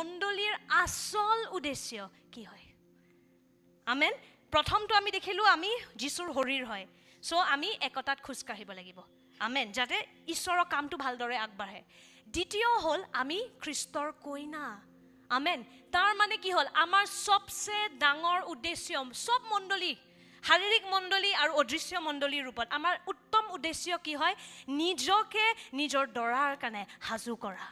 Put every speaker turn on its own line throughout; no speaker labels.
মণ্ডলীৰ আচল উদ্দেশ্য কি হয়? আমেন? প্ৰথমটো আমি দেখিলোঁ আমি যীশুৰ শৰীৰ হয়। চ' আমি একতাত খোজকাঢ়িব লাগিব। আমেন? যাতে ঈশ্বৰৰ কামটো ভালদৰে আগবাঢ়ে। দ্বিতীয় হ'ল আমি খ্ৰীষ্টৰ কইনা। আমেন? তাৰ মানে কি হ'ল? আমাৰ চবচে ডাঙৰ উদ্দেশ্য চব মণ্ডলী শাৰীৰিক মণ্ডলী আৰু অদৃশ্য মণ্ডলীৰ ৰূপত আমাৰ উত্তম উদ্দেশ্য কি হয়? নিজকে নিজৰ দৰাৰ কাৰণে সাজু কৰা।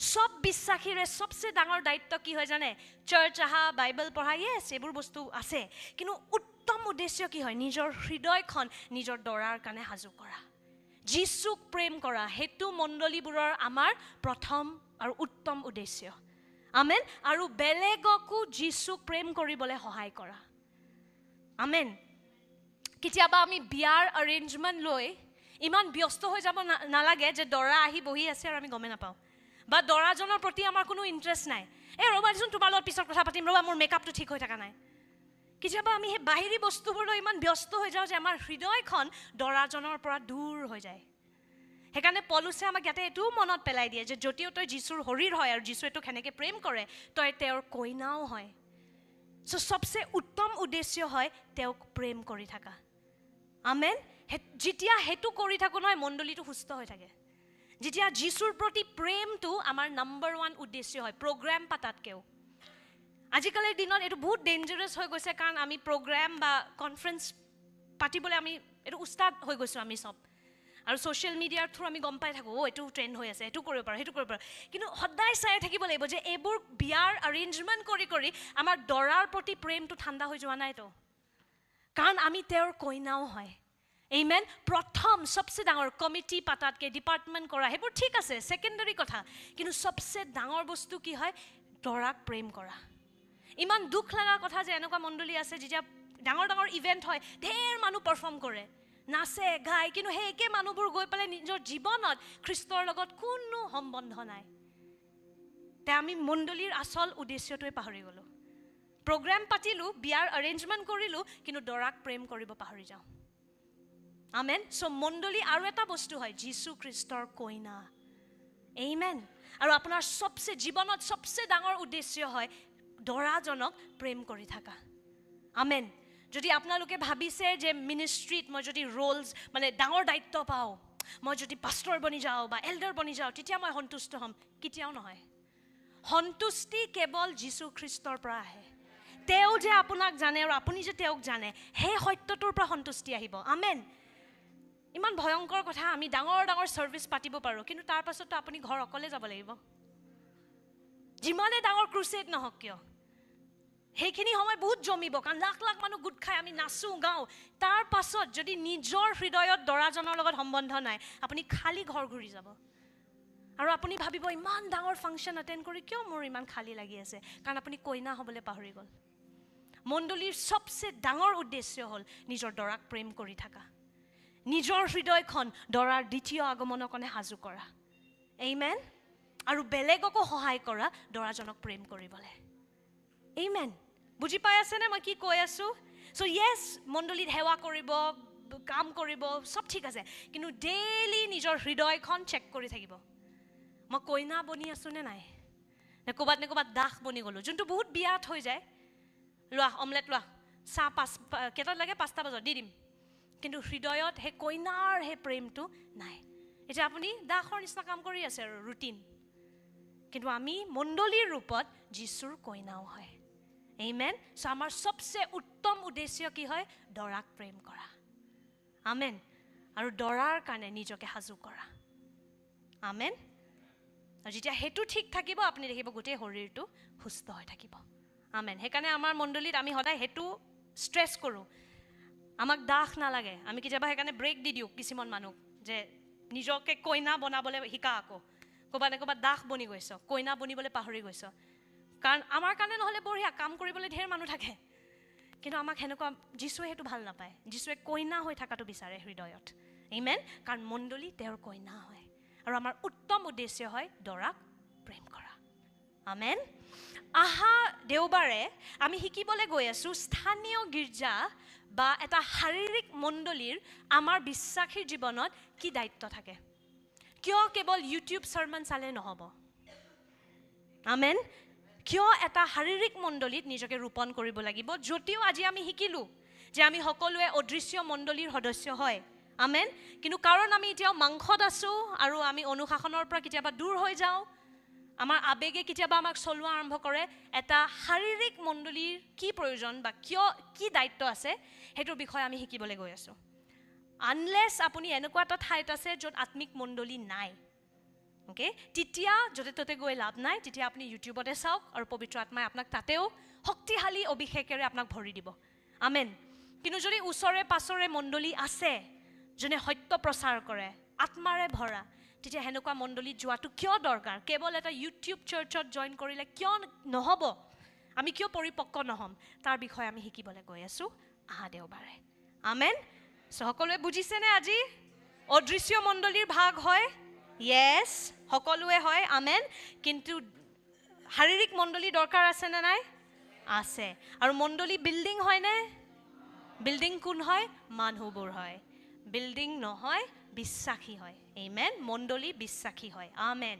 চব বিশ্বাসীৰে চবচে ডাঙৰ দায়িত্ব কি হয় জানে? চাৰ্চ আহা বাইবেল পঢ়া য়েছ এইবোৰ বস্তু আছে। কিন্তু উত্তম উদ্দেশ্য কি হয়? নিজৰ হৃদয়খন নিজৰ দৰাৰ কাৰণে সাজু কৰা। যীচুক প্ৰেম কৰা সেইটো মণ্ডলীবোৰৰ আমাৰ প্ৰথম আৰু উত্তম উদ্দেশ্য। আমেন? আৰু বেলেগকো যীচুক প্ৰেম কৰিবলৈ সহায় কৰা। আমেন? কেতিয়াবা আমি বিয়াৰ এৰেঞ্জমেণ্ট লৈ ইমান ব্যস্ত হৈ যাব নালাগে যে দৰা আহি বহি আছে আৰু আমি গমেই নাপাওঁ। বা দৰাজনৰ প্ৰতি আমাৰ কোনো ইণ্টাৰেষ্ট নাই। এই ৰ'বা দেচোন তোমাৰ লগত পিছত কথা পাতিম। ৰ'বা মোৰ মেকআপটো ঠিক হৈ থকা নাই। কেতিয়াবা আমি সেই বাহিৰী বস্তুবোৰলৈ ইমান ব্যস্ত হৈ যাওঁ যে আমাৰ হৃদয়খন দৰাজনৰ পৰা দূৰ হৈ যায়। সেইকাৰণে পলুচে আমাক ইয়াতে এইটোও মনত পেলাই দিয়ে যে যদিও তই যীশুৰ শৰীৰ হয় আৰু যীশুৱে তোক সেনেকৈ প্ৰেম কৰে তই তেওঁৰ কইনাও হয়। চ' চবচে উত্তম উদ্দেশ্য হয় তেওঁক প্ৰেম কৰি থাকা। আমেন? যেতিয়া সেইটো কৰি থাকোঁ নহয় মণ্ডলীটো সুস্থ হৈ থাকে। যেতিয়া যীশুৰ প্ৰতি প্ৰেমটো আমাৰ নাম্বাৰ ওৱান উদ্দেশ্য হয় প্ৰগ্ৰেম পাতাতকৈও। আজিকালিৰ দিনত এইটো বহুত ডেঞ্জাৰাছ হৈ গৈছে কাৰণ আমি প্ৰগ্ৰেম বা কনফাৰেঞ্চ পাতিবলৈ আমি এইটো উস্তাদ হৈ গৈছোঁ আমি চব। আৰু ছ'চিয়েল মিডিয়াৰ থ্ৰু আমি গম পাই থাকোঁ অ' এইটো ট্ৰেণ্ড হৈ আছে এইটো কৰিব পাৰোঁ সেইটো কৰিব পাৰোঁ। কিন্তু সদায় চাই থাকিব লাগিব যে এইবোৰ বিয়াৰ এৰেঞ্জমেণ্ট কৰি কৰি আমাৰ দৰাৰ প্ৰতি প্ৰেমটো ঠাণ্ডা হৈ যোৱা নাইতো। কাৰণ আমি তেওঁৰ কইনাও হয়। এইমেন প্ৰথম চবচে ডাঙৰ কমিটি পাতাতকৈ ডিপাৰ্টমেণ্ট কৰা সেইবোৰ ঠিক আছে ছেকেণ্ডাৰী কথা কিন্তু চবচে ডাঙৰ বস্তু কি হয় দৰাক প্ৰেম কৰা ইমান দুখ লগা কথা যে এনেকুৱা মণ্ডলী আছে যেতিয়া ডাঙৰ ডাঙৰ ইভেণ্ট হয় ঢেৰ মানুহ পাৰফৰ্ম কৰে নাচে গায় কিন্তু সেই একে মানুহবোৰ গৈ পেলাই নিজৰ জীৱনত খ্ৰীষ্টৰ লগত কোনো সম্বন্ধ নাই তে আমি মণ্ডলীৰ আচল উদ্দেশ্যটোৱে পাহৰি গ'লোঁ প্ৰগ্ৰেম পাতিলোঁ বিয়াৰ এৰেঞ্জমেণ্ট কৰিলোঁ কিন্তু দৰাক প্ৰেম কৰিব পাহৰি যাওঁ আমেন চ' মণ্ডলী আৰু এটা বস্তু হয় যীশু খ্ৰীষ্টৰ কইনা। এইমেন আৰু আপোনাৰ চবচে জীৱনত চবচে ডাঙৰ উদ্দেশ্য হয় দৰাজনক প্ৰেম কৰি থাকা। আমেন যদি আপোনালোকে ভাবিছে যে মিনিষ্ট্ৰীত মই যদি ৰোলছ মানে ডাঙৰ দায়িত্ব পাওঁ মই যদি পাষ্টৰ বনি যাওঁ বা এল্ডাৰ বনি যাওঁ তেতিয়া মই সন্তুষ্ট হ'ম কেতিয়াও নহয়। সন্তুষ্টি কেৱল যীশু খ্ৰীষ্টৰ পৰা আহে। তেওঁ যে আপোনাক জানে আৰু আপুনি যে তেওঁক জানে সেই সত্যটোৰ পৰা সন্তুষ্টি আহিব। আমেন ইমান ভয়ংকৰ কথা আমি ডাঙৰ ডাঙৰ ছাৰ্ভিচ পাতিব পাৰোঁ কিন্তু তাৰ পাছতো আপুনি ঘৰ অকলে যাব লাগিব। যিমানে ডাঙৰ ক্ৰুচেড নহওক কিয় সেইখিনি সময় বহুত জমিব কাৰণ লাখ লাখ মানুহ গোট খাই আমি নাচোঁ গাওঁ। তাৰ পাছত যদি নিজৰ হৃদয়ত দৰাজনৰ লগত সম্বন্ধ নাই আপুনি খালী ঘৰ ঘূৰি যাব। আৰু আপুনি ভাবিব ইমান ডাঙৰ ফাংচন এটেণ্ড কৰি কিয় মোৰ ইমান খালী লাগি আছে? কাৰণ আপুনি কইনা হ'বলৈ পাহৰি গ'ল। মণ্ডলীৰ চবচে ডাঙৰ উদ্দেশ্য হ'ল নিজৰ দৰাক প্ৰেম কৰি থাকা। নিজৰ হৃদয়খন দৰাৰ দ্বিতীয় আগমনৰ কাৰণে সাজু কৰা। এইমেন আৰু বেলেগকো সহায় কৰা দৰাজনক প্ৰেম কৰিবলৈ। এইমেন বুজি পাই আছেনে মই কি কৈ আছোঁ? চ' য়েছ মণ্ডলীত সেৱা কৰিব কাম কৰিব চব ঠিক আছে। কিন্তু ডেইলি নিজৰ হৃদয়খন চেক কৰি থাকিব। মই কইনা বনি আছোঁ নে নাই? নে ক'ৰবাত নে ক'ৰবাত দাস বনি গ'লোঁ? যোনটো বহুত বিয়াত হৈ যায়। লোৱা অমলেট লোৱা। চাহ পাঁচ কেইটাত লাগে? পাঁচটা বজাত দি দিম। কিন্তু হৃদয়ত সেই কইনাৰ সেই প্ৰেমটো নাই। এতিয়া আপুনি দাসৰ নিচিনা কাম কৰি আছে আৰু ৰুটিন। কিন্তু আমি মণ্ডলীৰ ৰূপত যীশুৰ কইনাও হয়। এইমেন চ' আমাৰ চবচে উত্তম উদ্দেশ্য কি হয়? দৰাক প্ৰেম কৰা। আমেন আৰু দৰাৰ কাৰণে নিজকে সাজু কৰা। আমেন আৰু যেতিয়া সেইটো ঠিক থাকিব আপুনি দেখিব গোটেই শৰীৰটো সুস্থ হৈ থাকিব। আমেন সেইকাৰণে আমাৰ মণ্ডলীত আমি সদায় সেইটো ষ্ট্ৰেছ কৰোঁ। আমাক দাস নালাগে। আমি কেতিয়াবা সেইকাৰণে ব্ৰেক দি দিওঁ কিছুমান মানুহ যে নিজকে কইনা বনাবলৈ শিকা আকৌ। ক'ৰবাত নে ক'ৰবাত দাস বনি গৈছ কইনা বনিবলৈ পাহৰি গৈছ। কাৰণ আমাৰ কাৰণে নহ'লে বঢ়িয়া কাম কৰিবলৈ ঢেৰ মানুহ থাকে। কিন্তু আমাক সেনেকুৱা যীশুৱে সেইটো ভাল নাপায়। যীশুৱে কইনা হৈ থকাটো বিচাৰে হৃদয়ত। ইমেন কাৰণ মণ্ডলী তেওঁৰ কইনা হয়। আৰু আমাৰ উত্তম উদ্দেশ্য হয় দৰাক প্ৰেম কৰা। আমেন আহা দেওবাৰে আমি শিকিবলৈ গৈ আছোঁ স্থানীয় গীৰ্জা বা এটা শাৰীৰিক মণ্ডলীৰ আমাৰ বিশ্বাসীৰ জীৱনত কি দায়িত্ব থাকে। কিয় কেৱল ইউটিউব চাৰ্মন চালে নহ'ব? আমেন কিয় এটা শাৰীৰিক মণ্ডলীত নিজকে ৰোপণ কৰিব লাগিব যদিও আজি আমি শিকিলোঁ যে আমি সকলোৱে অদৃশ্য মণ্ডলীৰ সদস্য হয়। আমেন কিন্তু কাৰণ আমি এতিয়াও মাংসত আছোঁ আৰু আমি অনুশাসনৰ পৰা কেতিয়াবা দূৰ হৈ যাওঁ আমাৰ আৱেগে কেতিয়াবা আমাক চলোৱা আৰম্ভ কৰে এটা শাৰীৰিক মণ্ডলীৰ কি প্ৰয়োজন বা কিয় কি দায়িত্ব আছে সেইটোৰ বিষয়ে আমি শিকিবলৈ গৈ আছোঁ। আনলেছ আপুনি এনেকুৱা এটা ঠাইত আছে য'ত আত্মিক মণ্ডলী নাই অ'কে তেতিয়া য'তে ত'তে গৈ লাভ নাই তেতিয়া আপুনি ইউটিউবতে চাওক আৰু পবিত্ৰ আত্মাই আপোনাক তাতেও শক্তিশালী অভিষেকেৰে আপোনাক ভৰি দিব। আমেন কিন্তু যদি ওচৰে পাছৰে মণ্ডলী আছে যোনে সত্য প্ৰচাৰ কৰে আত্মাৰে ভৰা তেতিয়া সেনেকুৱা মণ্ডলীত যোৱাটো কিয় দৰকাৰ? কেৱল এটা ইউটিউব চাৰ্চত জইন কৰিলে কিয় নহ'ব? আমি কিয় পৰিপক্ক নহ'ম? তাৰ বিষয়ে আমি শিকিবলৈ গৈ আছোঁ আহা দেওবাৰে আমেন? চ' সকলোৱে বুজিছেনে আজি? অদৃশ্য মণ্ডলীৰ ভাগ হয়? য়েছ সকলোৱে হয় আমেন? কিন্তু শাৰীৰিক মণ্ডলী দৰকাৰ আছেনে নাই? আছে। আৰু মণ্ডলী বিল্ডিং হয়নে? বিল্ডিং কোন হয়? মানুহবোৰ হয়। বিল্ডিং নহয় বিশ্বাসী হয়। এইমেন মণ্ডলী বিশ্বাসী হয়। আমেন